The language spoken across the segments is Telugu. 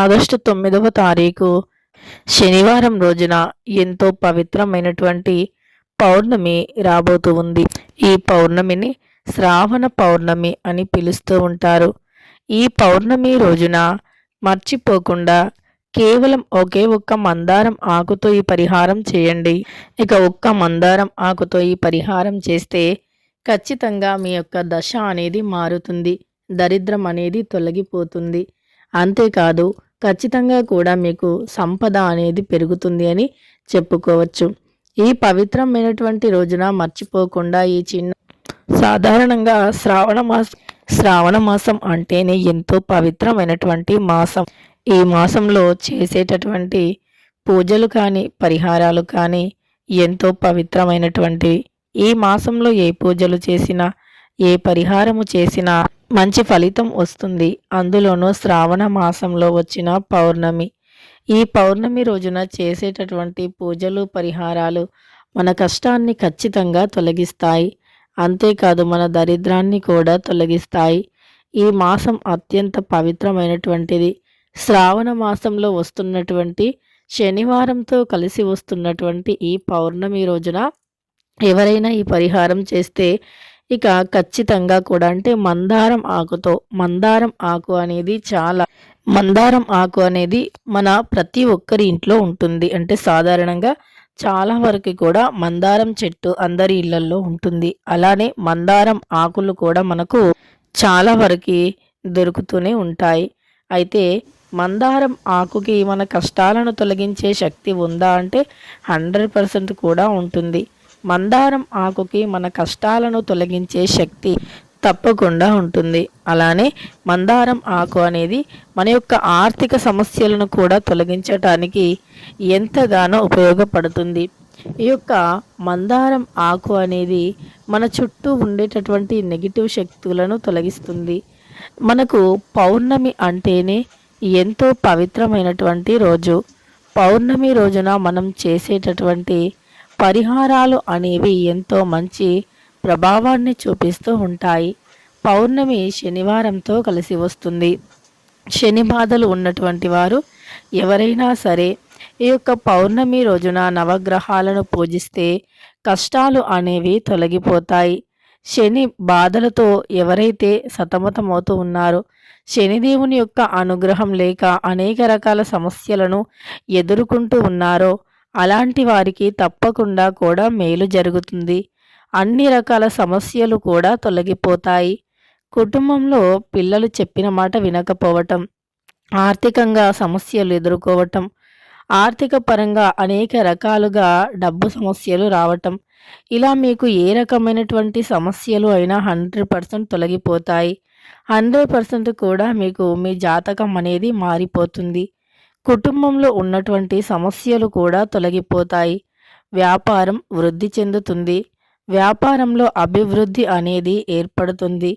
ఆగస్టు తొమ్మిదవ తారీఖు. శనివారం రోజున ఎంతో పవిత్రమైనటువంటి పౌర్ణమి రాబోతూ ఉంది. ఈ పౌర్ణమిని శ్రావణ పౌర్ణమి అని పిలుస్తూ ఉంటారు. ఈ పౌర్ణమి రోజున మర్చిపోకుండా కేవలం ఒకే ఒక్క మందారం ఆకుతో ఈ పరిహారం చేయండి. ఇక ఒక్క మందారం ఆకుతో ఈ పరిహారం చేస్తే ఖచ్చితంగా మీ యొక్క దశ అనేది మారుతుంది. దరిద్రం అనేది తొలగిపోతుంది. అంతేకాదు ఖచ్చితంగా కూడా మీకు సంపద అనేది పెరుగుతుంది అని చెప్పుకోవచ్చు. ఈ పవిత్రమైనటువంటి రోజున మర్చిపోకుండా ఈ చిన్న సాధారణంగా శ్రావణ మాసం శ్రావణ మాసం అంటేనే ఎంతో పవిత్రమైనటువంటి మాసం. ఈ మాసంలో చేసేటటువంటి పూజలు కానీ పరిహారాలు కానీ ఎంతో పవిత్రమైనటువంటివి ఈ మాసంలో ఏ పూజలు చేసినా ఏ పరిహారము చేసినా మంచి ఫలితం వస్తుంది. అందులోనూ శ్రావణ మాసంలో వచ్చిన పౌర్ణమి. ఈ పౌర్ణమి రోజున చేసేటటువంటి పూజలు పరిహారాలు మన కష్టాన్ని ఖచ్చితంగా తొలగిస్తాయి. అంతేకాదు మన దరిద్రాన్ని కూడా తొలగిస్తాయి. ఈ మాసం అత్యంత పవిత్రమైనటువంటిది. శ్రావణ మాసంలో వస్తున్నటువంటి శనివారంతో కలిసి వస్తున్నటువంటి ఈ పౌర్ణమి రోజున ఎవరైనా ఈ పరిహారం చేస్తే ఇక ఖచ్చితంగా కూడా అంటే మందారం ఆకుతో మందారం ఆకు అనేది చాలా మందారం ఆకు అనేది మన ప్రతి ఒక్కరి ఇంట్లో ఉంటుంది. అంటే సాధారణంగా చాలా వరకు కూడా మందారం చెట్టు అందరి ఇళ్ళలో ఉంటుంది. అలానే మందారం ఆకులు కూడా మనకు చాలా వరకు దొరుకుతూనే ఉంటాయి. అయితే మందారం ఆకుకి మన కష్టాలను తొలగించే శక్తి ఉందా అంటే హండ్రెడ్ పర్సెంట్ కూడా ఉంటుంది. మందారం ఆకుకి మన కష్టాలను తొలగించే శక్తి తప్పకుండా ఉంటుంది. అలానే మందారం ఆకు అనేది మన యొక్క ఆర్థిక సమస్యలను కూడా తొలగించటానికి ఎంతగానో ఉపయోగపడుతుంది. ఈ యొక్క మందారం ఆకు అనేది మన చుట్టూ ఉండేటటువంటి నెగిటివ్ శక్తులను తొలగిస్తుంది. మనకు పౌర్ణమి అంటేనే ఎంతో పవిత్రమైనటువంటి రోజు. పౌర్ణమి రోజున మనం చేసేటటువంటి పరిహారాలు అనేవి ఎంతో మంచి ప్రభావాన్ని చూపిస్తూ ఉంటాయి. పౌర్ణమి శనివారంతో కలిసి వస్తుంది. శని బాధలు ఉన్నటువంటి వారు ఎవరైనా సరే ఈ యొక్క పౌర్ణమి రోజున నవగ్రహాలను పూజిస్తే కష్టాలు అనేవి తొలగిపోతాయి. శని బాధలతో ఎవరైతే సతమతమవుతూ ఉన్నారో శనిదేవుని యొక్క అనుగ్రహం లేక అనేక రకాల సమస్యలను ఎదుర్కొంటూ ఉన్నారో అలాంటి వారికి తప్పకుండా కూడా మేలు జరుగుతుంది. అన్ని రకాల సమస్యలు కూడా తొలగిపోతాయి. కుటుంబంలో పిల్లలు చెప్పిన మాట వినకపోవటం ఆర్థికంగా సమస్యలు ఎదుర్కోవటం ఆర్థిక పరంగా అనేక రకాలుగా డబ్బు సమస్యలు రావటం ఇలా మీకు ఏ రకమైనటువంటి సమస్యలు అయినా హండ్రెడ్ పర్సెంట్ తొలగిపోతాయి. హండ్రెడ్ పర్సెంట్ కూడా మీకు మీ జాతకం అనేది మారిపోతుంది. కుటుంబంలో ఉన్నటువంటి సమస్యలు కూడా తొలగిపోతాయి. వ్యాపారం వృద్ధి చెందుతుంది. వ్యాపారంలో అభివృద్ధి అనేది ఏర్పడుతుంది.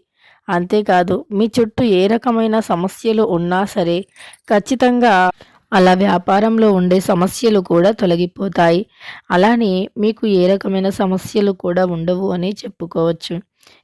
అంతేకాదు మీ చుట్టూ ఏ రకమైన సమస్యలు ఉన్నా సరే ఖచ్చితంగా అలా వ్యాపారంలో ఉండే సమస్యలు కూడా తొలగిపోతాయి. అలానే మీకు ఏ రకమైన సమస్యలు కూడా ఉండవు అని చెప్పుకోవచ్చు.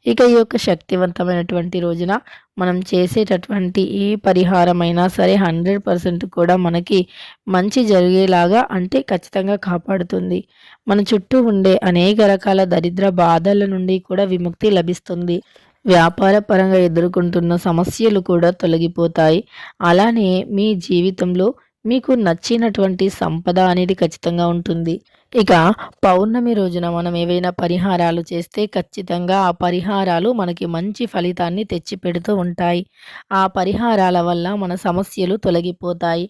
ఇక ఈ యొక్క శక్తివంతమైనటువంటి రోజున మనం చేసేటటువంటి ఏ పరిహారమైనా సరే హండ్రెడ్ పర్సెంట్ కూడా మనకి మంచి జరిగేలాగా అంటే ఖచ్చితంగా కాపాడుతుంది. మన చుట్టూ ఉండే అనేక రకాల దరిద్ర బాధల నుండి కూడా విముక్తి లభిస్తుంది. వ్యాపార పరంగా ఎదుర్కొంటున్న సమస్యలు కూడా తొలగిపోతాయి. అలానే మీ జీవితంలో మీకు నచ్చినటువంటి సంపద అనేది ఖచ్చితంగా ఉంటుంది. ఇక పౌర్ణమి రోజున మనం ఏవైనా పరిహారాలు చేస్తే ఖచ్చితంగా ఆ పరిహారాలు మనకి మంచి ఫలితాన్ని తెచ్చిపెడుతూ ఉంటాయి. ఆ పరిహారాల వల్ల మన సమస్యలు తొలగిపోతాయి.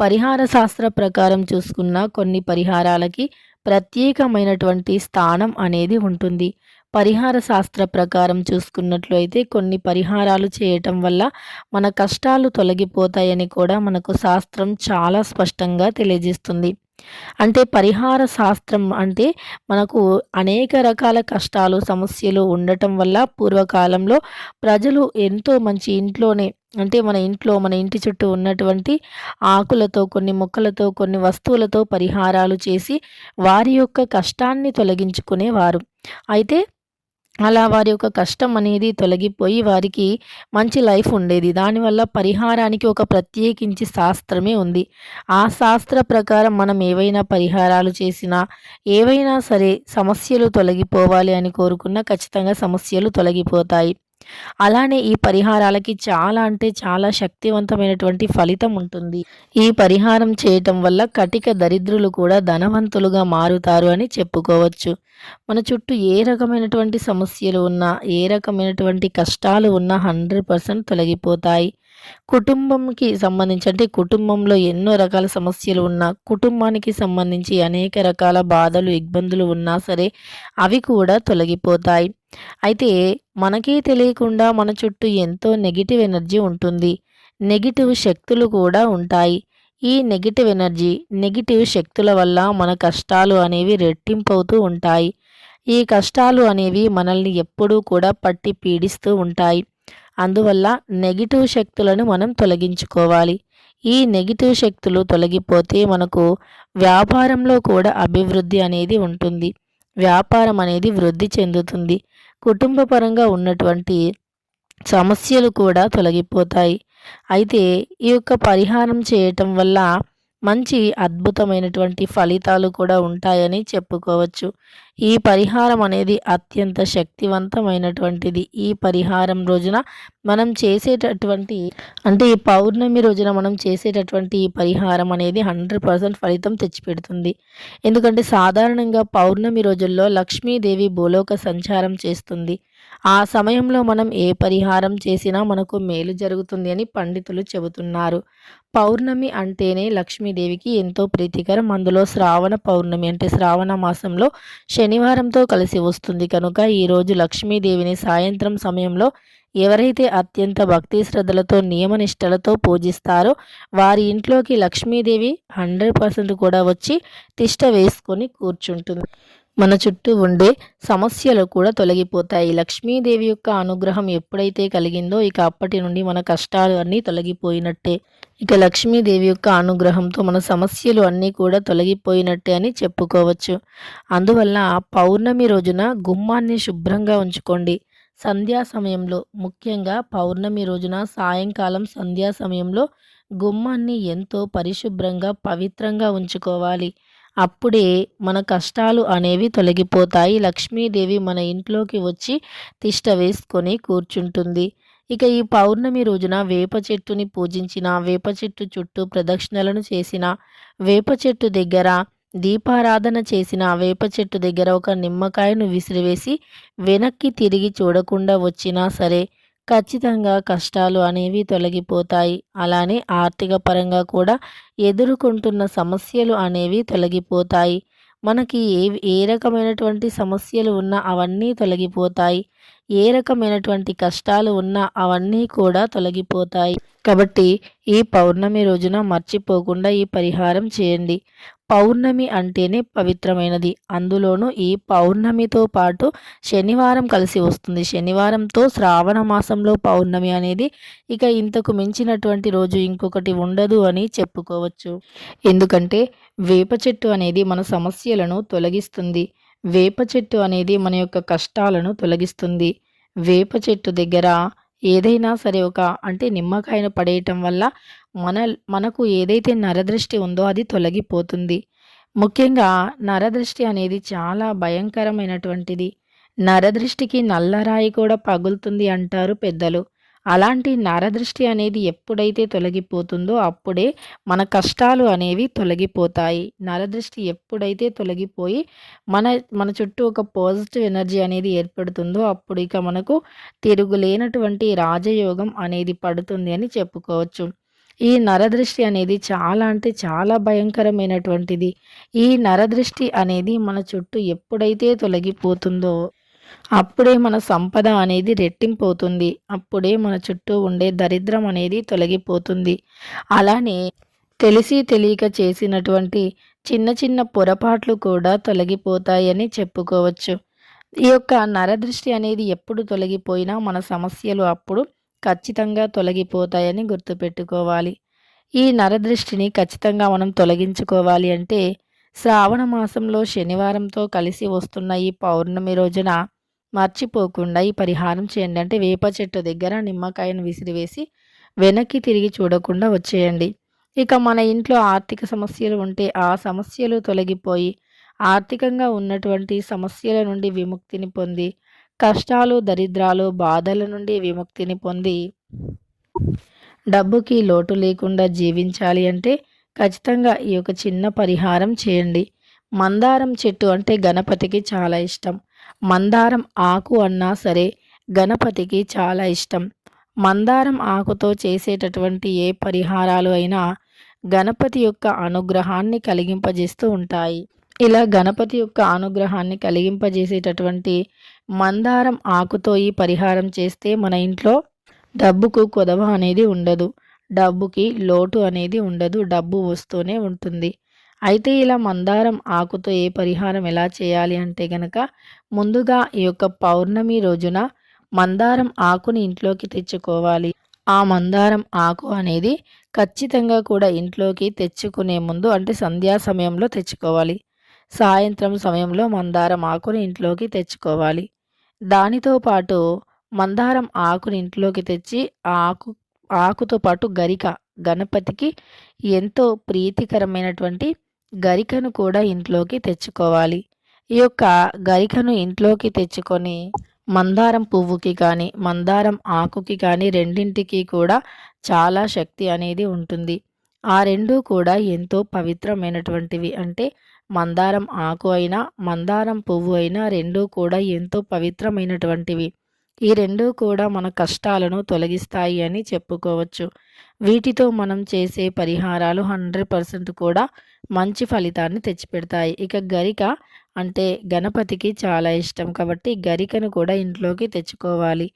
పరిహార శాస్త్ర ప్రకారం చూసుకున్న కొన్ని పరిహారాలకి ప్రత్యేకమైనటువంటి స్థానం అనేది ఉంటుంది. పరిహార శాస్త్ర ప్రకారం చూసుకున్నట్లయితే కొన్ని పరిహారాలు చేయటం వల్ల మన కష్టాలు తొలగిపోతాయని కూడా మనకు శాస్త్రం చాలా స్పష్టంగా తెలియజేస్తుంది. అంటే పరిహార శాస్త్రం అంటే మనకు అనేక రకాల కష్టాలు సమస్యలు ఉండటం వల్ల పూర్వకాలంలో ప్రజలు ఎంతో మంచి ఇంట్లోనే అంటే మన ఇంట్లో మన ఇంటి చుట్టూ ఉన్నటువంటి ఆకులతో కొన్ని మొక్కలతో కొన్ని వస్తువులతో పరిహారాలు చేసి వారి యొక్క కష్టాన్ని తొలగించుకునేవారు. అయితే అలా వారి యొక్క కష్టం అనేది తొలగిపోయి వారికి మంచి లైఫ్ ఉండేది. దానివల్ల పరిహారానికి ఒక ప్రత్యేకించి శాస్త్రమే ఉంది. ఆ శాస్త్ర ప్రకారం మనం ఏవైనా పరిహారాలు చేసినా ఏవైనా సరే సమస్యలు తొలగిపోవాలి అని కోరుకున్నా ఖచ్చితంగా సమస్యలు తొలగిపోతాయి. అలానే ఈ పరిహారాలకి చాలా అంటే చాలా శక్తివంతమైనటువంటి ఫలితం ఉంటుంది. ఈ పరిహారం చేయటం వల్ల కటిక దరిద్రులు కూడా ధనవంతులుగా మారుతారు అని చెప్పుకోవచ్చు. మన చుట్టూ ఏ రకమైనటువంటి సమస్యలు ఉన్నా ఏ రకమైనటువంటి కష్టాలు ఉన్నా హండ్రెడ్ పర్సెంట్ తొలగిపోతాయి. కుటుంబంకి సంబంధించి అంటే కుటుంబంలో ఎన్నో రకాల సమస్యలు ఉన్నా కుటుంబానికి సంబంధించి అనేక రకాల బాధలు ఇబ్బందులు ఉన్నా సరే అవి కూడా తొలగిపోతాయి. అయితే మనకే తెలియకుండా మన చుట్టూ ఎంతో నెగిటివ్ ఎనర్జీ ఉంటుంది. నెగిటివ్ శక్తులు కూడా ఉంటాయి. ఈ నెగిటివ్ ఎనర్జీ నెగిటివ్ శక్తుల వల్ల మన కష్టాలు అనేవి రెట్టింపవుతూ ఉంటాయి. ఈ కష్టాలు అనేవి మనల్ని ఎప్పుడూ కూడా పట్టి పీడిస్తూ ఉంటాయి. అందువల్ల నెగిటివ్ శక్తులను మనం తొలగించుకోవాలి. ఈ నెగిటివ్ శక్తులు తొలగిపోతే మనకు వ్యాపారంలో కూడా అభివృద్ధి అనేది ఉంటుంది. వ్యాపారం అనేది వృద్ధి చెందుతుంది. కుటుంబ పరంగా ఉన్నటువంటి సమస్యలు కూడా తొలగిపోతాయి. అయితే ఈ యొక్క పరిహారం చేయటం వల్ల మంచి అద్భుతమైనటువంటి ఫలితాలు కూడా ఉంటాయని చెప్పుకోవచ్చు. ఈ పరిహారం అనేది అత్యంత శక్తివంతమైనటువంటిది. ఈ పరిహారం రోజున మనం చేసేటటువంటి అంటే ఈ పౌర్ణమి రోజున మనం చేసేటటువంటి ఈ పరిహారం అనేది హండ్రెడ్ పర్సెంట్ ఫలితం తెచ్చిపెడుతుంది. ఎందుకంటే సాధారణంగా పౌర్ణమి రోజుల్లో లక్ష్మీదేవి భూలోక సంచారం చేస్తుంది. ఆ సమయంలో మనం ఏ పరిహారం చేసినా మనకు మేలు జరుగుతుంది అని పండితులు చెబుతున్నారు. పౌర్ణమి అంటేనే లక్ష్మీదేవికి ఎంతో ప్రీతికరం. అందులో శ్రావణ పౌర్ణమి అంటే శ్రావణ మాసంలో శనివారంతో కలిసి వస్తుంది. కనుక ఈరోజు లక్ష్మీదేవిని సాయంత్రం సమయంలో ఎవరైతే అత్యంత భక్తి శ్రద్ధలతో నియమనిష్టలతో పూజిస్తారో వారి ఇంట్లోకి లక్ష్మీదేవి హండ్రెడ్ పర్సెంట్ కూడా వచ్చి తిష్ట వేసుకొని కూర్చుంటుంది. మన చుట్టూ ఉండే సమస్యలు కూడా తొలగిపోతాయి. లక్ష్మీదేవి యొక్క అనుగ్రహం ఎప్పుడైతే కలిగిందో ఇక అప్పటి నుండి మన కష్టాలు అన్నీ తొలగిపోయినట్టే. ఇక లక్ష్మీదేవి యొక్క అనుగ్రహంతో మన సమస్యలు అన్నీ కూడా తొలగిపోయినట్టే అని చెప్పుకోవచ్చు. అందువల్ల పౌర్ణమి రోజున గుమ్మాన్ని శుభ్రంగా ఉంచుకోండి. సంధ్యా సమయంలో ముఖ్యంగా పౌర్ణమి రోజున సాయంకాలం సంధ్యా సమయంలో గుమ్మాన్ని ఎంతో పరిశుభ్రంగా పవిత్రంగా ఉంచుకోవాలి. అప్పుడే మన కష్టాలు అనేవి తొలగిపోతాయి. లక్ష్మీదేవి మన ఇంట్లోకి వచ్చి తిష్ట వేసుకొని కూర్చుంటుంది. ఇక ఈ పౌర్ణమి రోజున వేప చెట్టుని పూజించిన వేప చెట్టు చుట్టూ ప్రదక్షిణలను చేసిన వేప చెట్టు దగ్గర దీపారాధన చేసిన వేప చెట్టు దగ్గర ఒక నిమ్మకాయను విసిరివేసి వెనక్కి తిరిగి చూడకుండా వచ్చినా సరే ఖచ్చితంగా కష్టాలు అనేవి తొలగిపోతాయి. అలానే ఆర్థిక పరంగా కూడా ఎదుర్కొంటున్న సమస్యలు అనేవి తొలగిపోతాయి. మనకి ఏ ఏ రకమైనటువంటి సమస్యలు ఉన్నా అవన్నీ తొలగిపోతాయి. ఏ రకమైనటువంటి కష్టాలు ఉన్నా అవన్నీ కూడా తొలగిపోతాయి. కాబట్టి ఈ పౌర్ణమి రోజున మర్చిపోకుండా ఈ పరిహారం చేయండి. పౌర్ణమి అంటేనే పవిత్రమైనది. అందులోనూ ఈ పౌర్ణమితో పాటు శనివారం కలిసి వస్తుంది. శనివారంతో శ్రావణ మాసంలో పౌర్ణమి అనేది ఇక ఇంతకు మించినటువంటి రోజు ఇంకొకటి ఉండదు అని చెప్పుకోవచ్చు. ఎందుకంటే వేప చెట్టు అనేది మన సమస్యలను తొలగిస్తుంది. వేప చెట్టు అనేది మన యొక్క కష్టాలను తొలగిస్తుంది. వేప చెట్టు దగ్గర ఏదైనా సరే ఒక అంటే నిమ్మకాయను పడేయటం వల్ల మన మనకు ఏదైతే నరదృష్టి ఉందో అది తొలగిపోతుంది. ముఖ్యంగా నరదృష్టి అనేది చాలా భయంకరమైనటువంటిది. నరదృష్టికి నల్లరాయి కూడా పగులుతుంది అంటారు పెద్దలు. అలాంటి నరదృష్టి అనేది ఎప్పుడైతే తొలగిపోతుందో అప్పుడే మన కష్టాలు అనేవి తొలగిపోతాయి. నరదృష్టి ఎప్పుడైతే తొలగిపోయి మన మన చుట్టూ ఒక పాజిటివ్ ఎనర్జీ అనేది ఏర్పడుతుందో అప్పుడు ఇక మనకు తిరుగులేనటువంటి రాజయోగం అనేది పడుతుంది అని చెప్పుకోవచ్చు. ఈ నరదృష్టి అనేది చాలా అంటే చాలా భయంకరమైనటువంటిది. ఈ నరదృష్టి అనేది మన చుట్టూ ఎప్పుడైతే తొలగిపోతుందో అప్పుడే మన సంపద అనేది రెట్టింపవుతుంది అప్పుడే మన చుట్టూ ఉండే దరిద్రం అనేది తొలగిపోతుంది. అలానే తెలిసి తెలియక చేసినటువంటి చిన్న చిన్న పొరపాట్లు కూడా తొలగిపోతాయని చెప్పుకోవచ్చు. ఈ యొక్క నరదృష్టి అనేది ఎప్పుడు తొలగిపోయినా మన సమస్యలు అప్పుడు ఖచ్చితంగా తొలగిపోతాయని గుర్తుపెట్టుకోవాలి. ఈ నరదృష్టిని ఖచ్చితంగా మనం తొలగించుకోవాలి అంటే శ్రావణ మాసంలో శనివారంతో కలిసి వస్తున్న ఈ పౌర్ణమి రోజున మర్చిపోకుండా ఈ పరిహారం చేయండి. అంటే వేప చెట్టు దగ్గర నిమ్మకాయను విసిరివేసి వెనక్కి తిరిగి చూడకుండా వచ్చేయండి. ఇక మన ఇంట్లో ఆర్థిక సమస్యలు ఉంటే ఆ సమస్యలు తొలగిపోయి ఆర్థికంగా ఉన్నటువంటి సమస్యల నుండి విముక్తిని పొంది కష్టాలు దరిద్రాలు బాధల నుండి విముక్తిని పొంది డబ్బుకి లోటు లేకుండా జీవించాలి అంటే ఖచ్చితంగా ఈ యొక్క చిన్న పరిహారం చేయండి. మందారం చెట్టు అంటే గణపతికి చాలా ఇష్టం. మందారం ఆకు అన్నా సరే గణపతికి చాలా ఇష్టం. మందారం ఆకుతో చేసేటటువంటి ఏ పరిహారాలు అయినా గణపతి యొక్క అనుగ్రహాన్ని కలిగింపజేస్తూ ఉంటాయి. ఇలా గణపతి యొక్క అనుగ్రహాన్ని కలిగింపజేసేటటువంటి మందారం ఆకుతో ఈ పరిహారం చేస్తే మన ఇంట్లో డబ్బుకు కొదవ అనేది ఉండదు. డబ్బుకి లోటు అనేది ఉండదు. డబ్బు వస్తూనే ఉంటుంది. అయితే ఇలా మందారం ఆకుతో ఏ పరిహారం ఎలా చేయాలి అంటే గనక ముందుగా ఈ యొక్క పౌర్ణమి రోజున మందారం ఆకుని ఇంట్లోకి తెచ్చుకోవాలి. ఆ మందారం ఆకు అనేది ఖచ్చితంగా కూడా ఇంట్లోకి తెచ్చుకునే ముందు అంటే సంధ్యా సమయంలో తెచ్చుకోవాలి. సాయంత్రం సమయంలో మందారం ఆకుని ఇంట్లోకి తెచ్చుకోవాలి. దానితో పాటు మందారం ఆకుని ఇంట్లోకి తెచ్చి ఆకు ఆకుతో పాటు గరిక గణపతికి ఎంతో ప్రీతికరమైనటువంటి గరికను కూడా ఇంట్లోకి తెచ్చుకోవాలి. ఈ యొక్క గరికను ఇంట్లోకి తెచ్చుకొని మందారం పువ్వుకి కానీ మందారం ఆకుకి కానీ రెండింటికి కూడా చాలా శక్తి అనేది ఉంటుంది. ఆ రెండు కూడా ఎంతో పవిత్రమైనటువంటివి. అంటే మందారం ఆకు అయినా మందారం పువ్వు అయినా రెండూ కూడా ఎంతో పవిత్రమైనటువంటివి. ఈ రెండూ కూడా మన కష్టాలను తొలగిస్తాయి అని చెప్పుకోవచ్చు. వీటితో మనం చేసే పరిహారాలు హండ్రెడ్ పర్సెంట్ కూడా మంచి ఫలితాన్ని తెచ్చిపెడతాయి. ఇక గరిక అంటే గణపతికి చాలా ఇష్టం కాబట్టి గరికను కూడా ఇంట్లోకి తెచ్చుకోవాలి.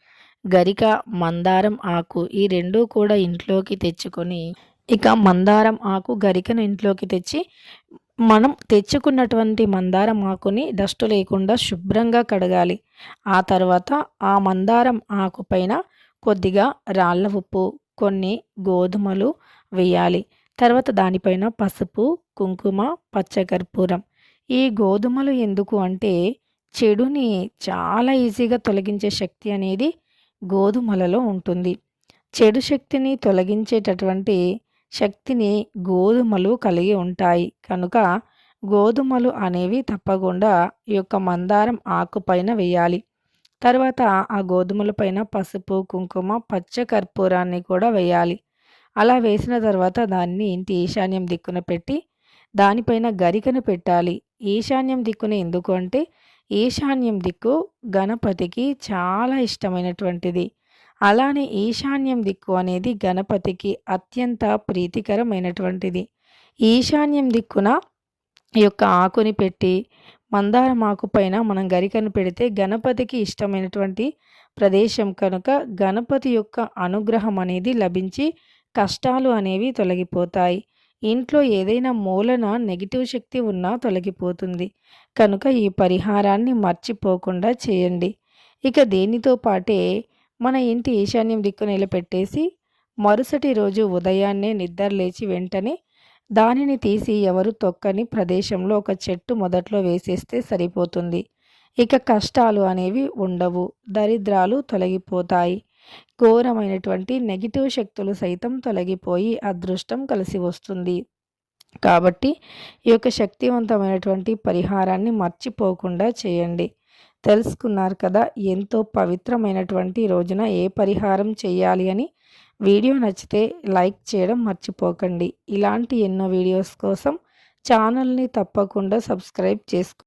గరిక మందారం ఆకు ఈ రెండూ కూడా ఇంట్లోకి తెచ్చుకొని ఇక మందారం ఆకు గరికను ఇంట్లోకి తెచ్చి మనం తెచ్చుకున్నటువంటి మందారం ఆకుని డస్ట్ లేకుండా శుభ్రంగా కడగాలి. ఆ తర్వాత ఆ మందారం ఆకు పైన కొద్దిగా రాళ్ళ ఉప్పు కొన్ని గోధుమలు వేయాలి. తర్వాత దానిపైన పసుపు కుంకుమ పచ్చకర్పూరం. ఈ గోధుమలు ఎందుకు అంటే చెడుని చాలా ఈజీగా తొలగించే శక్తి అనేది గోధుమలలో ఉంటుంది. చెడు శక్తిని తొలగించేటటువంటి శక్తిని గోధుమలు కలిగి ఉంటాయి. కనుక గోధుమలు అనేవి తప్పకుండా ఈ యొక్క మందారం ఆకుపైన వేయాలి. తర్వాత ఆ గోధుమల పైన పసుపు కుంకుమ పచ్చ కర్పూరాన్ని కూడా వేయాలి. అలా వేసిన తర్వాత దాన్ని ఇంటి ఈశాన్యం దిక్కున పెట్టి దానిపైన గరికను పెట్టాలి. ఈశాన్యం దిక్కున ఎందుకు అంటే ఈశాన్యం దిక్కు గణపతికి చాలా ఇష్టమైనటువంటిది. అలానే ఈశాన్యం దిక్కు అనేది గణపతికి అత్యంత ప్రీతికరమైనటువంటిది. ఈశాన్యం దిక్కున ఈ యొక్క ఆకుని పెట్టి మందారం ఆకు పైన మనం గరికను పెడితే గణపతికి ఇష్టమైనటువంటి ప్రదేశం కనుక గణపతి యొక్క అనుగ్రహం అనేది లభించి కష్టాలు అనేవి తొలగిపోతాయి. ఇంట్లో ఏదైనా మూలన నెగిటివ్ శక్తి ఉన్నా తొలగిపోతుంది. కనుక ఈ పరిహారాన్ని మర్చిపోకుండా చేయండి. ఇక దేనితో పాటే మన ఇంటి ఈశాన్యం దిక్కు నిలబెట్టేసి మరుసటి రోజు ఉదయాన్నే నిద్ర లేచి వెంటనే దానిని తీసి ఎవరు తొక్కని ప్రదేశంలో ఒక చెట్టు మొదట్లో వేసేస్తే సరిపోతుంది. ఇక కష్టాలు అనేవి ఉండవు. దరిద్రాలు తొలగిపోతాయి. ఘోరమైనటువంటి నెగిటివ్ శక్తులు సైతం తొలగిపోయి అదృష్టం కలిసి వస్తుంది. కాబట్టి ఈ యొక్క శక్తివంతమైనటువంటి పరిహారాన్ని మర్చిపోకుండా చేయండి. తెలుసుకున్నారు కదా ఎంతో పవిత్రమైనటువంటి రోజున ఏ పరిహారం చేయాలి అని. వీడియో నచ్చితే లైక్ చేయడం మర్చిపోకండి. ఇలాంటి ఎన్నో వీడియోస్ కోసం ఛానల్ని తప్పకుండా సబ్స్క్రైబ్ చేసుకో